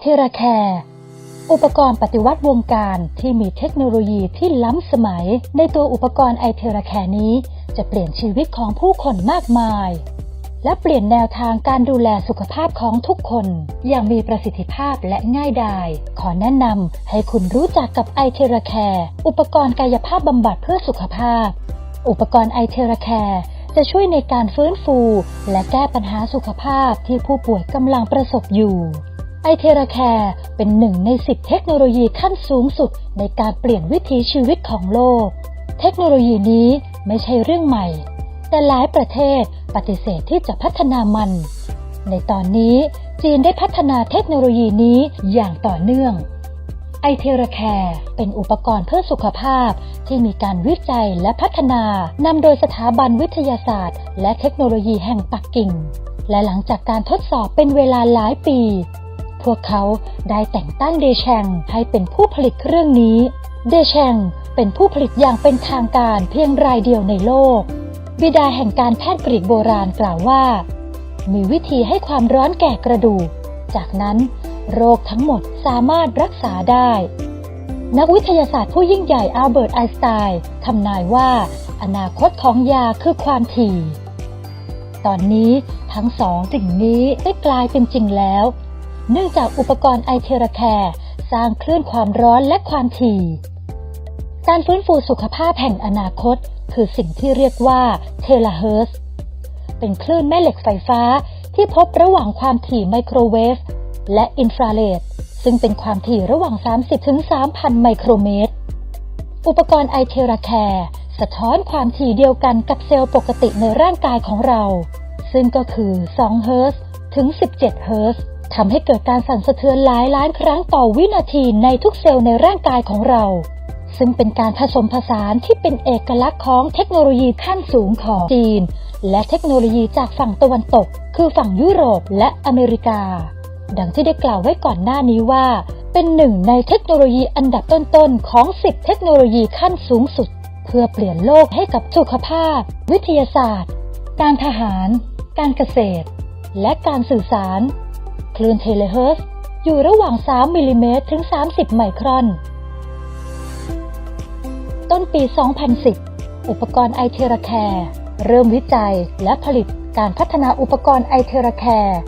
เทราแคร์อุปกรณ์ปฏิวัติวงการที่มีเทคโนโลยีที่ล้ำสมัย ในตัวอุปกรณ์ไอเทราแคร์นี้ จะเปลี่ยนชีวิตของผู้คนมากมาย และเปลี่ยนแนวทางการดูแลสุขภาพของทุกคน อย่างมีประสิทธิภาพและง่ายดาย ขอแนะนำให้คุณรู้จักกับไอเทราแคร์อุปกรณ์กายภาพบำบัดเพื่อสุขภาพ อุปกรณ์ไอเทราแคร์จะช่วยในการฟื้นฟู และแก้ปัญหาสุขภาพที่ผู้ป่วยกำลังประสบอยู่ ไอเทราแคร์เป็นหนึ่งในสิบเทคโนโลยีขั้นสูงสุดในการเปลี่ยนวิถีชีวิตของโลก เทคโนโลยีนี้ไม่ใช่เรื่องใหม่ แต่หลายประเทศปฏิเสธที่จะพัฒนามัน ในตอนนี้จีนได้พัฒนาเทคโนโลยีนี้อย่างต่อเนื่อง ไอเทราแคร์เป็นอุปกรณ์เพื่อสุขภาพที่มีการวิจัยและพัฒนานำโดยสถาบันวิทยาศาสตร์ และเทคโนโลยีแห่งปักกิ่ง และหลังจากการทดสอบเป็นเวลาหลายปี พวกเขาได้แต่งตั้งเดแชงให้เป็นผู้ผลิตเครื่องนี้ เดแชงเป็นผู้ผลิตอย่างเป็นทางการเพียงรายเดียวในโลก บิดาแห่งการแพทย์กรีกโบราณกล่าวว่า มีวิธีให้ความร้อนแก่กระดูก จากนั้นโรคทั้งหมดสามารถรักษาได้ นักวิทยาศาสตร์ผู้ยิ่งใหญ่อัลเบิร์ตไอน์สไตน์ทำนายว่า อนาคตของยาคือความถี่ ตอนนี้ทั้งสองสิ่งนี้ได้กลายเป็นจริงแล้ว เนื่องจากอุปกรณ์ไอเทราแคร์สร้างคลื่นความร้อนและความถี่ การฟื้นฟูสุขภาพแห่งอนาคต คือสิ่งที่เรียกว่าเทเลเฮิร์เป็นคลื่นแม่เหล็กไฟฟ้าที่พบระหว่างความถี่ไมโครเวฟและอินฟราเรดซึ่งเป็นความถี่ระหว่าง 30 ถึง 3,000 ไมโครเมตร อุปกรณ์ไอเทราแคร์สะท้อนความถี่เดียวกันกับเซลล์ปกติในร่างกายของเรา ซึ่งก็คือ 2 เฮิร์ตซ์ถึง 17 เฮิร์ตซ์ ทำให้เกิดการสั่นสะเทือนหลายล้านครั้งต่อวินาทีในทุกเซลล์ในร่างกายของเรา ซึ่งเป็นการผสมผสานที่เป็นเอกลักษณ์ของเทคโนโลยีขั้นสูงของจีน และเทคโนโลยีจากฝั่งตะวันตก คือฝั่งยุโรปและอเมริกา ดังที่ได้กล่าวไว้ก่อนหน้านี้ว่า เป็นหนึ่งในเทคโนโลยีอันดับต้นๆของ 10 เทคโนโลยีขั้นสูงสุด เพื่อเปลี่ยนโลกให้กับสุขภาพ วิทยาศาสตร์ การทหาร การเกษตร และการสื่อสาร คลื่นเทเลเฮิร์ตซ์อยู่ระหว่าง 3 มิลลิเมตรถึง 30 ไมครอน ต้นปี 2010 อุปกรณ์ไอเทราแคร์เริ่มวิจัยและผลิตการพัฒนาอุปกรณ์ไอเทราแคร์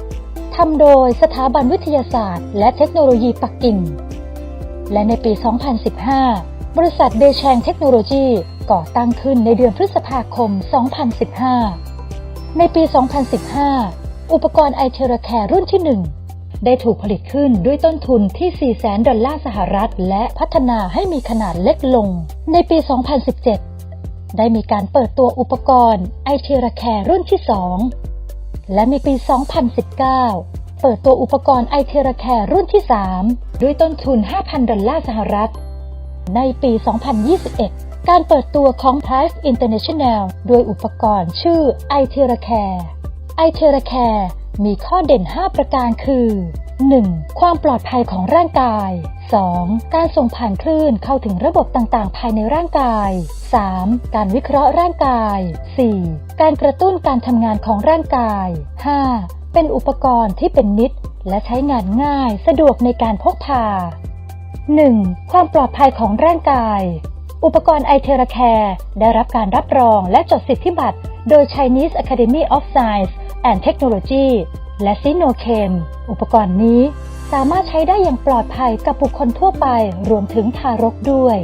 ทำโดยสถาบันวิทยาศาสตร์ และเทคโนโลยีปักกิ่ง และในปี 2015 บริษัทเดแชงเทคโนโลยีก่อตั้งขึ้นในเดือนพฤษภาคม 2015 ในปี 2015 อุปกรณ์ไอเทราแคร์รุ่นที่ 1 ได้ถูกผลิตขึ้นด้วยต้นทุนที่ 4 0 0 0 0 ดอลลาร์สหรัฐ และพัฒนาให้มีขนาดเล็กลง ในปี 2017 ได้มีการเปิดตัวอุปกรณ์ไอเทราแคร์รุ่นที่ 2 และในปี 2019 เปิดตัวอุปกรณ์ไอเทราแคร์รุ่นที่ 3 ด้วยต้นทุน 5,000 ดอลลาร์สหรัฐ ในปี 2021การเปิดตัวของ Price International ด้วยอุปกรณ์ชื่อ i t e r a c a r e i t e r a c a r e มีข้อเด่น 5 ประการคือ 1. ความปลอดภัยของร่างกาย 2. การส่งผ่านคลื่นเข้าถึงระบบต่างๆ ภายในร่างกาย 3. การวิเคราะห์ร่างกาย 4. การกระตุ้นการทำงานของร่างกาย 5. เป็นอุปกรณ์ที่เป็นมิตร และใช้งานง่ายสะดวกในการพกพา 1. ความปลอดภัยของร่างกาย อุปกรณ์ไอเทราแคร์ได้รับการรับรองและจดสิทธิบัตร โดย Chinese Academy of Science and Technology และซิโนเคมอุปกรณ์นี้สามารถใช้ได้อย่างปลอดภัยกับบุคคลทั่วไปรวมถึงทารกด้วย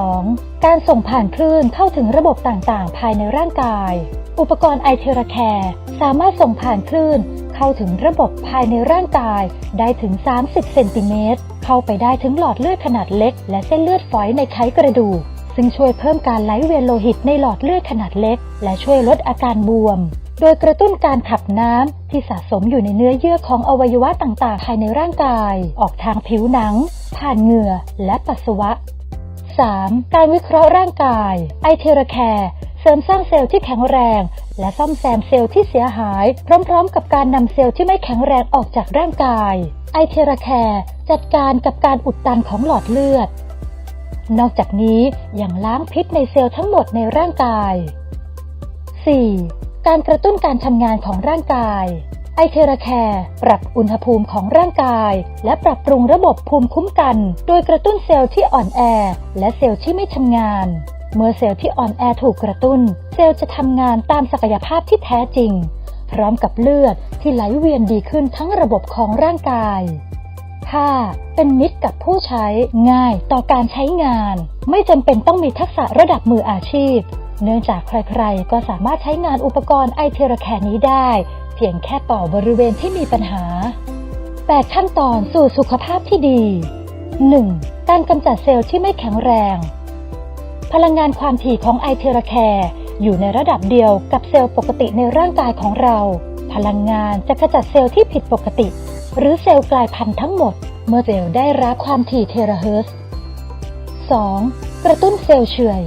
2. การส่งผ่านคลื่นเข้าถึงระบบต่างๆ ภายในร่างกาย อุปกรณ์ไอเทราแคร์สามารถส่งผ่านคลื่น เข้าถึงระบบภายในร่างกายได้ถึง 30 เซนติเมตร เข้าไปได้ถึงหลอดเลือดขนาดเล็ก และเส้นเลือดฝอยในไขกระดูกซึ่งช่วยเพิ่มการไหลเวียนโลหิตในหลอดเลือดขนาดเล็ก และช่วยลดอาการบวม โดยกระตุ้นการขับน้ำที่สะสมอยู่ในเนื้อเยื่อของอวัยวะต่างๆ ภายในร่างกาย ออกทางผิวหนัง ผ่านเหงื่อ และปัสสาวะ 3. การวิเคราะห์ร่างกายไอเทราแคร์เสริมสร้างเซลล์ที่แข็งแรง และซ่อมแซมเซลล์ที่เสียหาย พร้อมๆ กับการนำเซลล์ที่ไม่แข็งแรงออกจากร่างกาย ไอเทราแคร์จัดการกับการอุดตันของหลอดเลือด นอกจากนี้ยังล้างพิษในเซลล์ทั้งหมดในร่างกาย 4. การกระตุ้นการทำงานของร่างกายไอเทราแคร์ปรับอุณหภูมิของร่างกาย และปรับปรุงระบบภูมิคุ้มกัน โดยกระตุ้นเซลล์ที่อ่อนแอ และเซลล์ที่ไม่ทำงาน เมื่อเซลล์ที่อ่อนแอถูกกระตุ้น ซลล์จะทำงานตามศักยภาพที่แท้จริง พร้อมกับเลือดที่ไหลเวียนดีขึ้นทั้งระบบของร่างกายค่าเป็นมิตรกับผู้ใช้ง่ายต่อการใช้งาน ไม่จำเป็นต้องมีทักษะระดับมืออาชีพ เนื่องจากใครๆ ก็สามารถใช้งานอุปกรณ์ไอเทราแคนี้ได้ เพียงแค่เป่าบริเวณที่มีปัญหา 8 ขั้นตอนสู่สุขภาพที่ดี 1. การกำจัดเซลล์ที่ไม่แข็งแรง พลังงานความถี่ของไอเทราแคร์ อยู่ในระดับเดียวกับเซลล์ปกติในร่างกายของเรา พลังงานจะขจัดเซลล์ที่ผิดปกติ หรือเซลล์กลายพันธุ์ทั้งหมด เมื่อเซลล์ได้รับความถี่เทราเฮิรตซ์ 2. กระตุ้นเซลล์เฉื่อย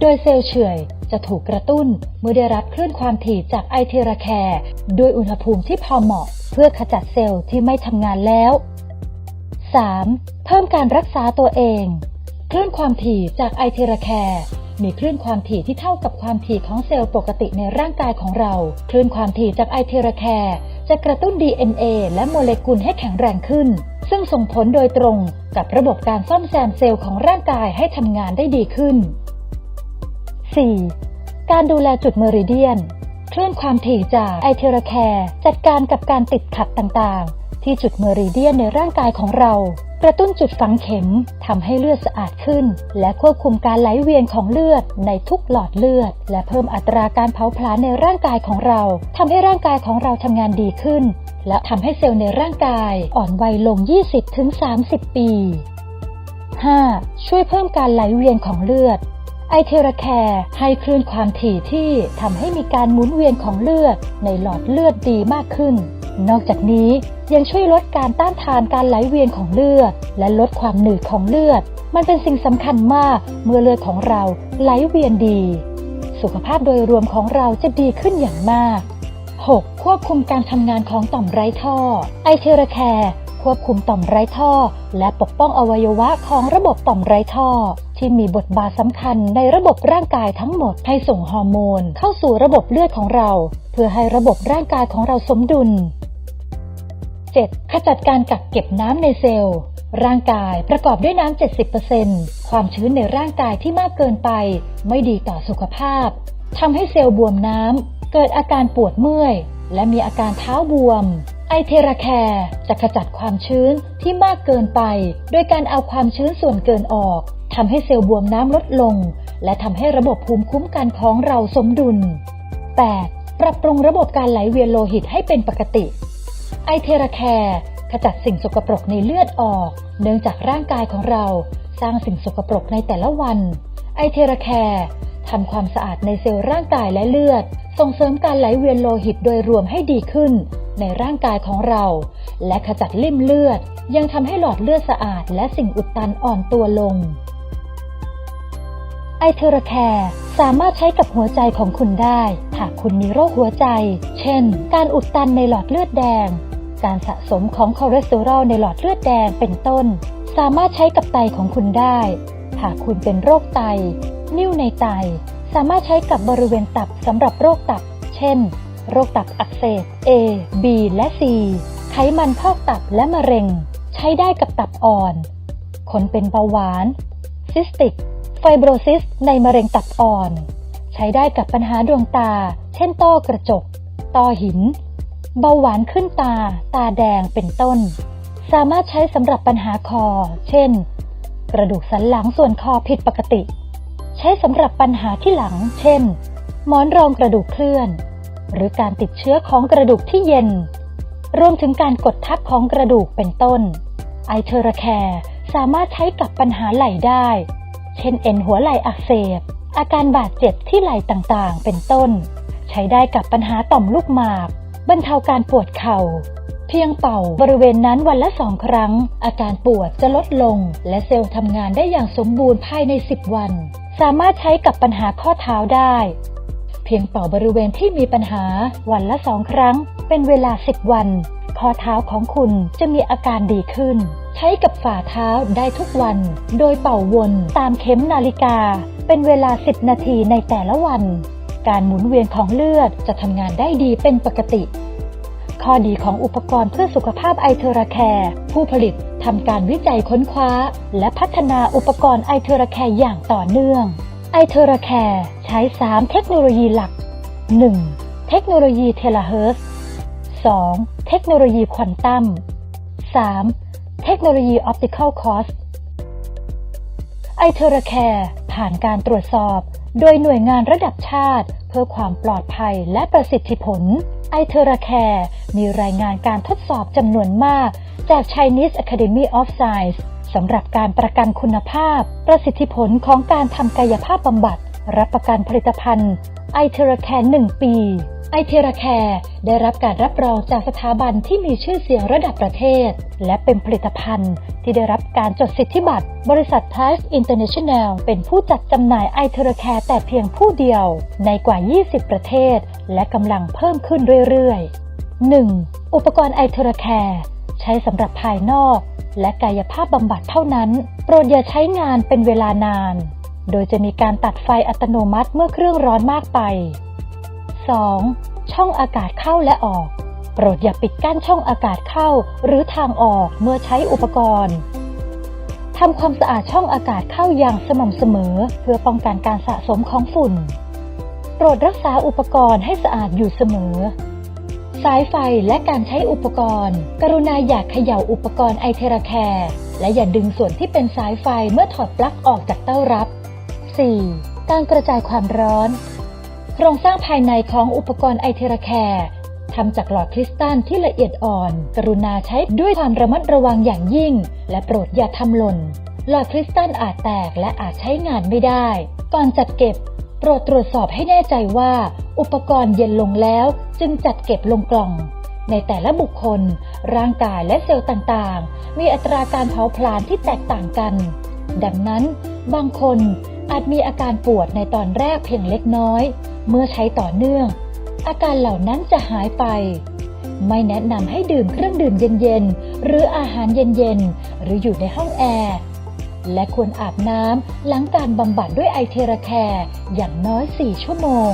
โดยเซลล์เฉื่อยจะถูกกระตุ้นเมื่อได้รับคลื่นความถี่จากไอเทราแคร์ด้วยอุณหภูมิที่พอเหมาะ เพื่อขจัดเซลล์ที่ไม่ทำงานแล้ว 3. เพิ่มการรักษาตัวเอง คลื่นความถี่จากไอเทราแคร์มีคลื่นความถี่ที่เท่ากับความถี่ของเซลล์ปกติในร่างกายของเรา คลื่นความถี่จากไอเทราแคร์จะกระตุ้น DNA และโมเลกุลให้แข็งแรงขึ้น ซึ่งส่งผลโดยตรงกับระบบการซ่อมแซมเซลล์ของร่างกายให้ทำงานได้ดีขึ้น 4. การดูแลจุดเมริเดียน คลื่นความถี่จากไอเทราแคร์จัดการกับการติดขัดต่างๆ ที่จุดเมริเดียนในร่างกายของเรา กระตุ้นจุดฝังเข็มทำให้เลือดสะอาดขึ้น และควบคุมการไหลเวียนของเลือดในทุกหลอดเลือด และเพิ่มอัตราการเผาผลาญในร่างกายของเราทำให้ร่างกายของเราทำงานดีขึ้น และทำให้เซลล์ในร่างกายอ่อนวัยลง 20-30 ปี 5. ช่วยเพิ่มการไหลเวียนของเลือดไอเทราแคร์ให้คลื่นความถี่ที่ทำให้มีการหมุนเวียนของเลือดในหลอดเลือดดีมากขึ้น นอกจากนี้ยังช่วยลดการต้านทานการไหลเวียนของเลือด และลดความหนืดของเลือด มันเป็นสิ่งสำคัญมากเมื่อเลือดของเราไหลเวียนดี สุขภาพโดยรวมของเราจะดีขึ้นอย่างมาก 6. ควบคุมการทำงานของต่อมไร้ท่อ ไอเทราแคร์ควบคุมต่อมไร้ท่อ และปกป้องอวัยวะของระบบต่อมไร้ท่อ ที่มีบทบาทสำคัญในระบบร่างกายทั้งหมดให้ส่งฮอร์โมน เข้าสู่ระบบเลือดของเรา เพื่อให้ระบบร่างกายของเราสมดุล 7. ขจัดการกักเก็บน้ำในเซลล์ ร่างกายประกอบด้วยน้ำ 70%ความชื้นในร่างกายที่มากเกินไป ไม่ดีต่อสุขภาพทำให้เซลล์บวมน้ำ เกิดอาการปวดเมื่อย และมีอาการเท้าบวม ไอเทราแคร์จะขจัดความชื้นที่มากเกินไป โดยการเอาความชื้นส่วนเกินออกทำให้เซลล์บวมน้ำลดลง และทำให้ระบบภูมิคุ้มกันของเราสมดุล 8. ปรับปรุงระบบการไหลเวียนโลหิตให้เป็นปกติ ไอเทราแคร์ขจัดสิ่งสกปรกในเลือดออก เนื่องจากร่างกายของเราสร้างสิ่งสกปรกในแต่ละวัน ไอเทราแคร์ทำความสะอาดในเซลล์ร่างกายและเลือด ส่งเสริมการไหลเวียนโลหิตโดยรวมให้ดีขึ้น ในร่างกายของเรา และขจัดลิ่มเลือด ยังทำให้หลอดเลือดสะอาด และสิ่งอุดตันอ่อนตัวลง ไอเทราแคร์สามารถใช้กับหัวใจของคุณได้ หากคุณมีโรคหัวใจ เช่น การอุดตันในหลอดเลือดแดง การสะสมของคอเลสเตอรอลในหลอดเลือดแดงเป็นต้น สามารถใช้กับไตของคุณได้ หากคุณเป็นโรคไต นิ่วในไต สามารถใช้กับบริเวณตับสำหรับโรคตับ เช่น โรคตับอักเสบ A B และ C ไขมันพอกตับและมะเร็ง ใช้ได้กับตับอ่อน คนเป็นเบาหวาน ซิสติก ไฟโบรซิส ในมะเร็งตับอ่อน ใช้ได้กับปัญหาดวงตา เช่นต้อกระจก ต้อหิน เบาหวานขึ้นตา ตาแดงเป็นต้น สามารถใช้สำหรับปัญหาคอ เช่น กระดูกสันหลังส่วนคอผิดปกติ ใช้สำหรับปัญหาที่หลัง เช่น หมอนรองกระดูกเคลื่อน หรือการติดเชื้อของกระดูกที่เย็น รวมถึงการกดทับของกระดูกเป็นต้น ไอเทอราแคร์สามารถใช้กับปัญหาไหล่ได้ เช่นเอ็นหัวไหล่อักเสบ อาการบาดเจ็บที่ไหล่ต่างๆ เป็นต้น ใช้ได้กับปัญหาต่อมลูกหมาก บรรเทาการปวดเข่า เพียงเป่าบริเวณนั้นวันละสองครั้ง อาการปวดจะลดลง และเซลล์ทำงานได้อย่างสมบูรณ์ภายใน 10 วัน สามารถใช้กับปัญหาข้อเท้าได้ เพียงเป่าบริเวณที่มีปัญหาวันละสองครั้ง เป็นเวลา 10 วัน ข้อเท้าของคุณจะมีอาการดีขึ้น ใช้กับฝ่าเท้าได้ทุกวัน โดยเป่าวนตามเข็มนาฬิกา เป็นเวลา 10 นาทีในแต่ละวัน การหมุนเวียนของเลือดจะทำงานได้ดีเป็นปกติ ข้อดีของอุปกรณ์เพื่อสุขภาพไอเทอราแคร์ผู้ผลิตทำการวิจัยค้นคว้า และพัฒนาอุปกรณ์ไอเทอราแคร์อย่างต่อเนื่องไอเทอราแคร์ใช้ 3 เทคโนโลยีหลัก 1. เทคโนโลยีเทเลเฮิร์ 2. เทคโนโลยีควอนตัม 3. เทคโนโลยีออปติคอลคอสไอเทอราแคร์ผ่านการตรวจสอบ โดยหน่วยงานระดับชาติ เพื่อความปลอดภัยและประสิทธิผลไอเทอราแคร์มีรายงานการทดสอบจำนวนมาก จาก Chinese Academy of Science สำหรับการประกันคุณภาพ ประสิทธิผลของการทำกายภาพบำบัด รับประกันผลิตภัณฑ์ไอเทอราแคร์1ปี ไอเทราแคร์ได้รับการรับรองจากสถาบันที่มีชื่อเสียงระดับประเทศ และเป็นผลิตภัณฑ์ที่ได้รับการจดสิทธิบัตร บริษัท t a s International เป็นผู้จัดจำหน่ายไอเทราแคร์แต่เพียงผู้เดียว ในกว่า 20 ประเทศ และกำลังเพิ่มขึ้นเรื่อยๆ 1. อุปกรณ์ไอเทราแคร์ใช้สำหรับภายนอก และกายภาพบำบัดเท่านั้น โปรดอย่าใช้งานเป็นเวลานาน โดยจะมีการตัดไฟอัตโนมัติเมื่อเครื่องร้อนมากไป 2. ช่องอากาศเข้าและออก โปรดอย่าปิดกั้นช่องอากาศเข้า หรือทางออกเมื่อใช้อุปกรณ์ทำความสะอาดช่องอากาศเข้าอย่างสม่ำเสมอ เพื่อป้องกันการสะสมของฝุ่น โปรดรักษาอุปกรณ์ให้สะอาดอยู่เสมอ สายไฟและการใช้อุปกรณ์ กรุณาอย่าเขย่าอุปกรณ์ไอเทราแคร์และอย่าดึงส่วนที่เป็นสายไฟเมื่อถอดปลั๊กออกจากเต้ารับ 4. การกระจายความร้อน โครงสร้างภายในของอุปกรณ์ไอเทราแคร์ทำจากหลอดคริสตัลที่ละเอียดอ่อน กรุณาใช้ด้วยความระมัดระวังอย่างยิ่ง และโปรดอย่าทำหล่น หลอดคริสตัลอาจแตกและอาจใช้งานไม่ได้ ก่อนจัดเก็บ โปรดตรวจสอบให้แน่ใจว่า อุปกรณ์เย็นลงแล้ว จึงจัดเก็บลงกล่อง ในแต่ละบุคคล ร่างกายและเซลล์ต่างๆ มีอัตราการเผาผลาญที่แตกต่างกัน ดังนั้น บางคน อาจมีอาการปวดในตอนแรกเพียงเล็กน้อย เมื่อใช้ต่อเนื่อง อาการเหล่านั้นจะหายไป ไม่แนะนำให้ดื่มเครื่องดื่มเย็นๆ หรืออาหารเย็นๆ หรืออยู่ในห้องแอร์และควรอาบน้ำหลังการบำบัดด้วยไอเทราแคร์อย่างน้อย 4 ชั่วโมง